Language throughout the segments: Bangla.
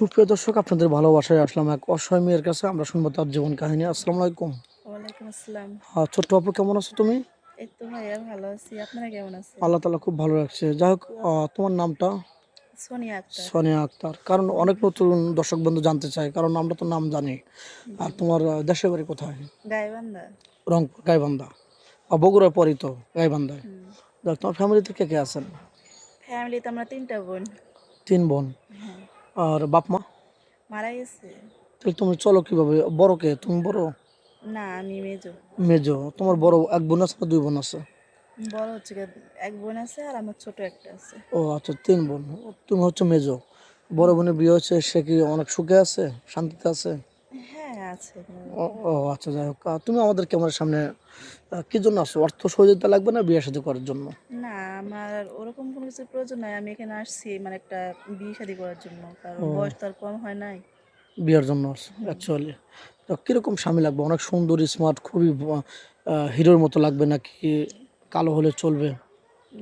সুপ্রিয় দর্শক আপনাদের ভালোবাসায় আসলাম এক অসহায় মেয়ের কাছে। আমরা শুনব তার জীবন কাহিনী। আসসালামু আলাইকুম। ওয়ালাইকুম আসসালাম। আহ, ছোট্ট আপু কেমন আছো তুমি? এই তো ভাইয়া ভালো আছি। আপনারা কেমন আছেন? আল্লাহ তালা খুব ভালো রাখছে। যাই হোক তোমার নামটা? সোনিয়া আক্তার। সোনিয়া আক্তার। কারণ অনেক নতুন দর্শক বন্ধু জানতে চায় কারণ আমরা তো নাম জানি। আর তোমার দেশের বাড়ি কোথায়? গাইবান্ধা। রংপুর গাইবান্ধা। আর বগুড়ার পরই তো গাইবান্ধায়। তোমার ফ্যামিলিতে কে কে আছেন? ফ্যামিলিতে আমরা তিনটা বোন। তিন বোন। হ্যাঁ। আর বাপ মা? মারা গেছে। তাহলে তুমি চলো কীভাবে? বড় কে? তুমি বড়? না আমি মেজো। মেজো। তোমার বড় এক বোন আছে না দুই বোন আছে? বড় হচ্ছে এক বোন আছে আর আমার ছোট একটা আছে। ও আচ্ছা তিন বোন। তুমি হচ্ছে মেজো। বড় বোনের বিয়ে হচ্ছে সে কি অনেক সুখে আছে? শান্তিতে আছে? আছে ও ও আচ্ছা যাই হোক। তুমি আমাদের ক্যামেরার সামনে কি জন্য আসছো? অর্থ সহযোগিতা লাগবে না বিয়ে সাথে করার জন্য? না আমার ওরকম কোনো কিছু প্রয়োজন নাই। আমি এখানে আসছি মানে একটা বিয়ে শাদি করার জন্য। কারণ বয়স তো আর কম হয় নাই। বিয়ের জন্য অ্যাকচুয়ালি কীরকম স্বামী লাগবে? অনেক সুন্দর স্মার্ট খুবই হিরোর মতো লাগবে নাকি কালো হলে চলবে?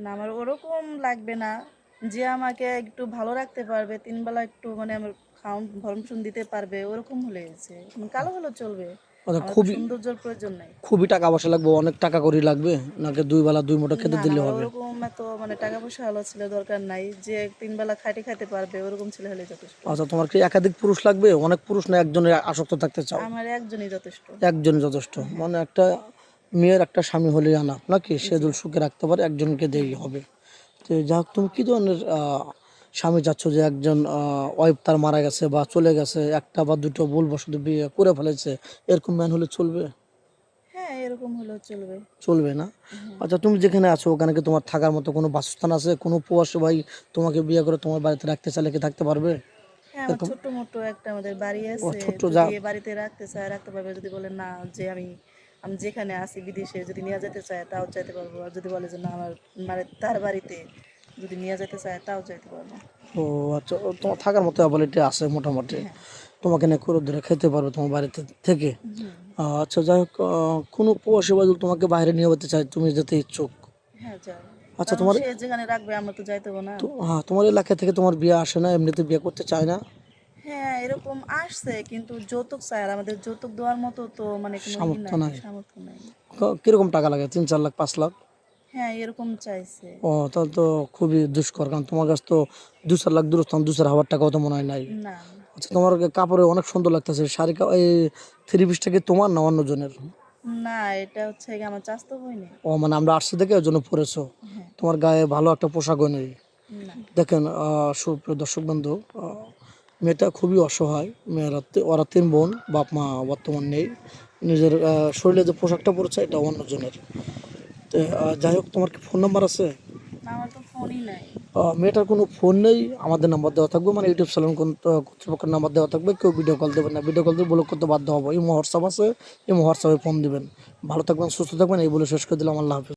না আমার ওরকম লাগবে না। যে আমাকে একটু ভালো রাখতে পারবে তিন বেলা একটু মানে আমার দিতে পারবে ওরকম হলে হয়েছে কালো হলেও চলবে। তো খুবই সৌন্দর্যের প্রয়োজন নাই। খুবই টাকা পয়সা লাগবে অনেক টাকা করি লাগবে। নাকি দুই বেলা দুই মোটা খেতে দিলে হবে। ওরকম এত মানে টাকা পয়সা হলো ছিল দরকার নাই। যে তিন বেলা খাইতে খাইতে পারবে ওরকম ছেলে হলে যথেষ্ট। আচ্ছা তোমার কি একাধিক পুরুষ লাগবে? অনেক পুরুষ না একজনের আসক্ত থাকতে চাও? আমার একজনই যথেষ্ট। একজন যথেষ্ট। মানে একটা মেয়ের একটা স্বামী হলেই আনা নাকি? সে সুখে রাখতে পারে একজনকে দেই হবে। তো যা হোক তুমি কি ধরনের আহ, স্বামী চাচ্ছ যে একজন ওয়াইফ তার মারা গেছে বা চলে গেছে একটা বা দুটো ভুলবশত বিয়ে করে ফেলেছে এরকম ম্যান হলে চলবে? হ্যাঁ এরকম হলেও চলবে। চলবে না? আচ্ছা তুমি যেখানে আছো ওখানে কি তোমার থাকার মতো কোনো বাসস্থান আছে? কোনো ভাই তোমাকে বিয়ে করে তোমার বাড়িতে রাখতে চাইলে কি থাকতে পারবে? হ্যাঁ মোটো একটা আমাদের বাড়ি আছে যদি বাড়িতে রাখতে চায় রাখতে পারবে। যদি বলে না যে আমি আমি যেখানে আছি বিদেশে যদি নিয়ে যেতে চায় তাও চাইতে পারব। আর যদি বলে যে না আমার মানে তার বাড়িতে যদি নিয়ে যেতে চায় তাও চাইতে পারব। ও আচ্ছা তোমার থাকার মতো অ্যাবিলিটি আছে মোটামুটি। তোমাকে নিয়ে করে ধরে খেতে পারবে তোমার বাড়িতে থেকে। আচ্ছা যাই হোক কোনো প্রবাসী বাজুল তোমাকে বাইরে নিয়ে যেতে চাই তুমি যেতে ইচ্ছুক? হ্যাঁ আচ্ছা, তোমার- যেখানে রাখবে আমরা তো যাইতে না। হ্যাঁ তোমার এলাকা থেকে তোমার বিয়ে আসে না এমনিতে বিয়ে করতে চায় না? হ্যাঁ এরকম আসছে কিন্তু যৌতুক চায় আর আমাদের যৌতুক দেওয়ার মতো তো মানে সামর্থ্য নাই। সামর্থ্য নাই। কীরকম টাকা লাগে? তিন চার লাখ পাঁচ লাখ? হ্যাঁ এরকম চাইছে। ও তাহলে তো খুবই দুষ্কর কারণ তোমার কাছে তো দু চার লাখ দূরস্থান দু চার হাজার টাকাও তো মনে হয় নাই। না। আচ্ছা তোমার কাপড়ে অনেক সুন্দর লাগতেছে শাড়ি এই থ্রি পিসটা কি তোমার না অন্য জনের? না এটা হচ্ছে গিয়ে আমার চাস্তো ও মানে আমরা ওই জন্য পরেছো। হ্যাঁ। তোমার গায়ে ভালো একটা পোশাকও নেই। দেখেন আহ, সুপ্রিয় দর্শক বন্ধু মেয়েটা খুবই অসহায় মেয়েরা ওরা তিন বোন বাপ মা বর্তমান নেই। নিজের শরীরে যে পোশাকটা পরেছে এটা অন্যজনের তো যাই হোক তোমার কি ফোন নাম্বার আছে? মেয়েটার কোনো ফোন নেই আমাদের নাম্বার দেওয়া থাকবে মানে ইউটিউব চ্যানেল কর্তৃপক্ষের নাম্বার দেওয়া থাকবে কেউ ভিডিও কল দেবেন না। ভিডিও কল দিয়ে ব্লক করতে বাধ্য হব। এই হোয়াটসঅ্যাপ আছে এই হোয়াটসঅ্যাপে ফোন দেবেন। ভালো থাকবেন সুস্থ থাকবেন এই বলে শেষ করে দিলাম আল্লাহ হাফিজ।